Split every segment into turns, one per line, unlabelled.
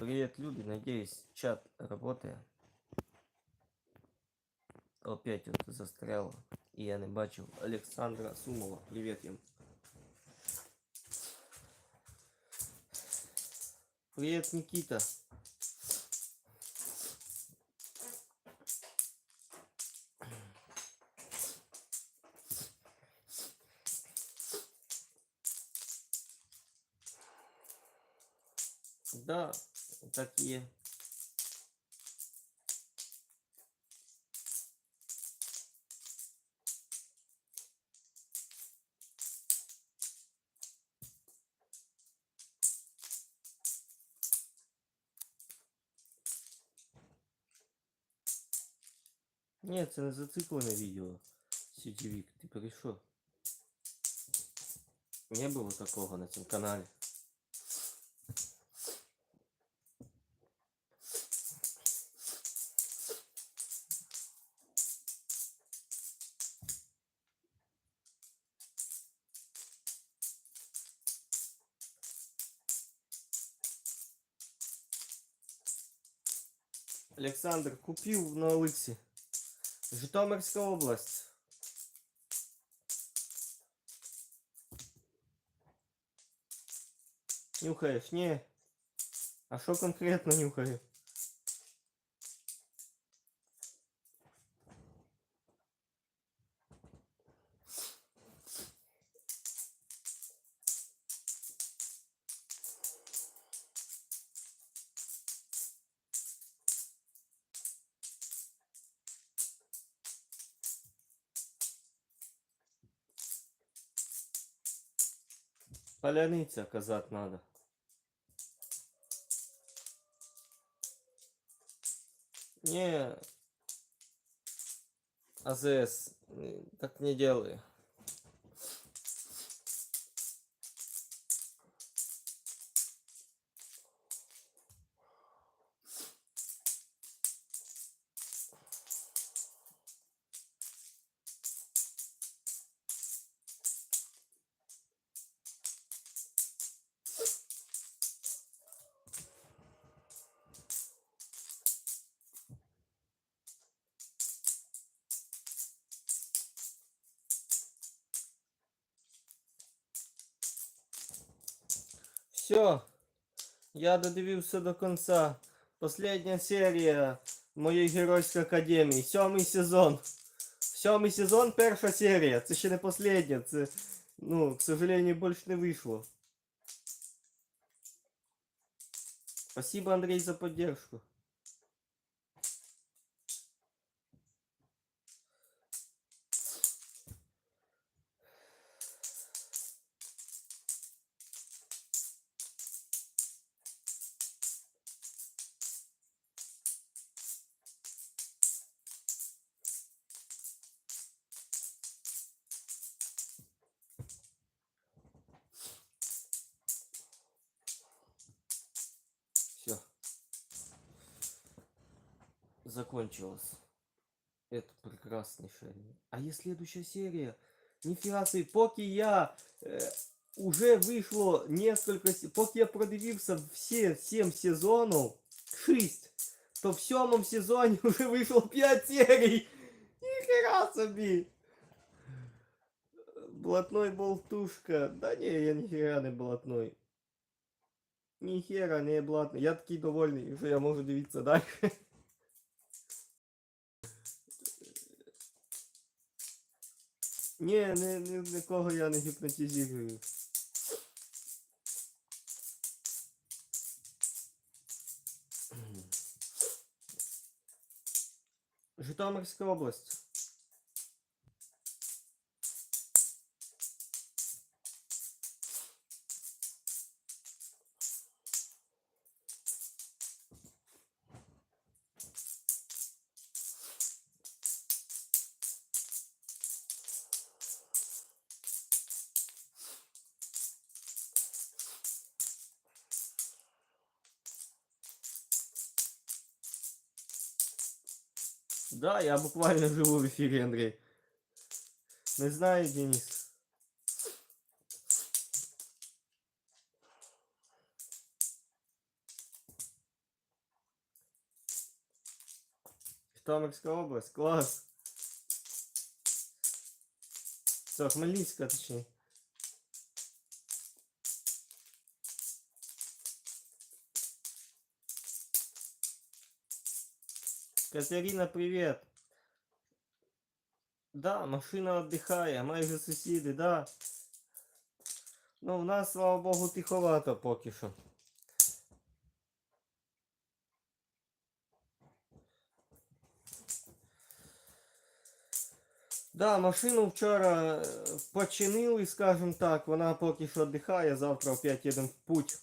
Привет, люди. Надеюсь, чат работает. Опять вот застрял. І я не бачив Олександра Сумова. Привіт їм. Привіт, Нікіта. Да, так і є. Ні, це не зациклене відео. Сітівік, ти перейшов. Не було такого на цьому каналі. Олександр купив на Олексі. Житомирська область. Нюхаєш? Ні. А що конкретно нюхаю? Поляниця казати надо. Не. АЗС. Так не делай. Все. Я додивився до конца. Последня серія моєї геройської академії. Сьомий сезон. Сьомий сезон, перша серія. Це ще не последня. Це, ну, к сожалению, більше не вийшло. Спасибо, Андрей, за поддержку. Закончилось. Это прекраснейшее. А есть следующая серия? Нифига себе, поки я э, уже вышло несколько... се- Поки я продивився все 7 сезонов, 6, то в сьомому сезоні уже вийшло 5 серій. Ніхера собі. Блатной болтушка. Да не, я ніхера не блатной. Ніхера не блатний. Я такий довольний, що я можу дивитися далі. Ні, не, не, нікого я не гіпнотизирую. Житомирська область. Да, я буквально живу в эфире, Андрей. Ну Не знаю, Денис. Житомирська область, класс. Це Хмельницька, точнее. Катерина, привет. Да, машина отдыхає, майже сусіди, да. Ну, в нас, слава Богу, тиховато поки що. Да, машину вчора е, починили, скажем так, вона поки що віддихає, завтра опять їдемо в путь.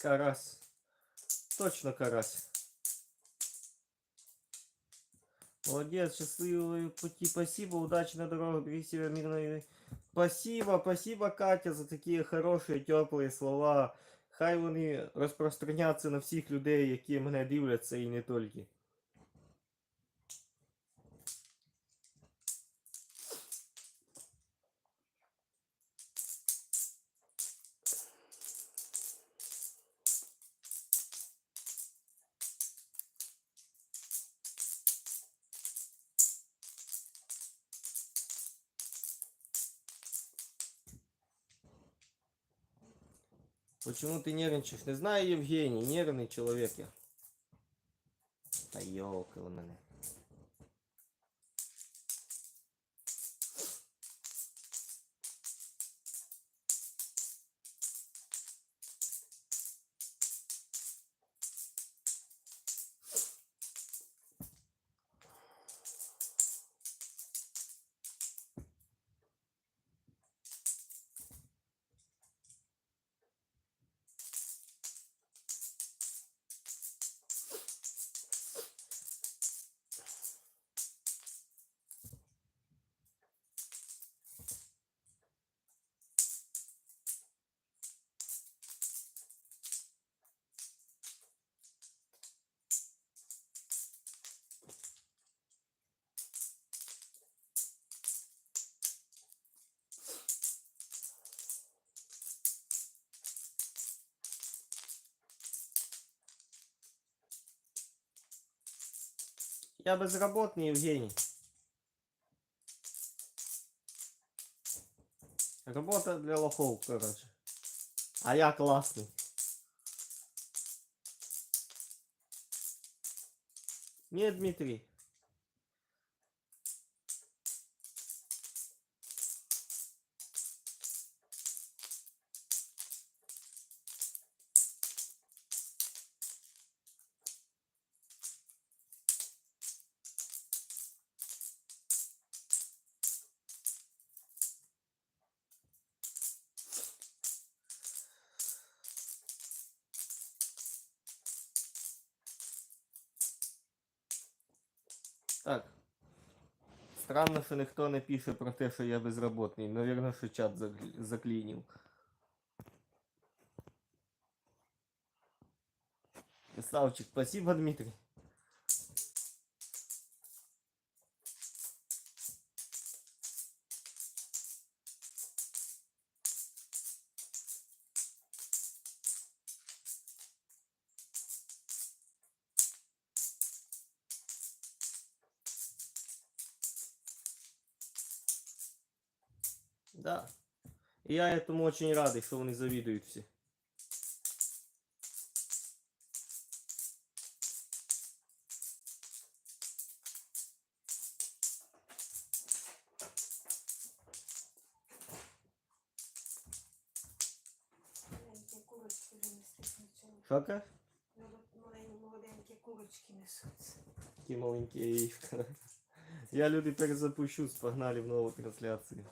Карась. Точно карась. Молодец, счастливые пути. Спасибо, удачи на дорогах, бери себя мирно. Спасибо, спасибо, Катя, за такі хороші, теплі слова. Хай вони розпространяться на всіх людей, які мене дивляться і не тільки. Почему ты нервничаешь? Не знаю, Евгений, нервный человек я. Та йолки у мене. Я безработный, Евгений. Работа для лохов, короче. А я классный. Не, Дмитрий. Так. Странно, що ніхто не пише про те, що я безробітний. Навірно, що чат заклінів. Славчик, спасибо, Дмитрий. Да. И я этому очень рад, что вони завидуют все.
Маленькі курочки вже несуть нічого.
Що кажеш?
Маленькі молоденькі курочки несуться.
Такі маленькі яєчка. Я люди перезапущу, погнали в нову трансляцію.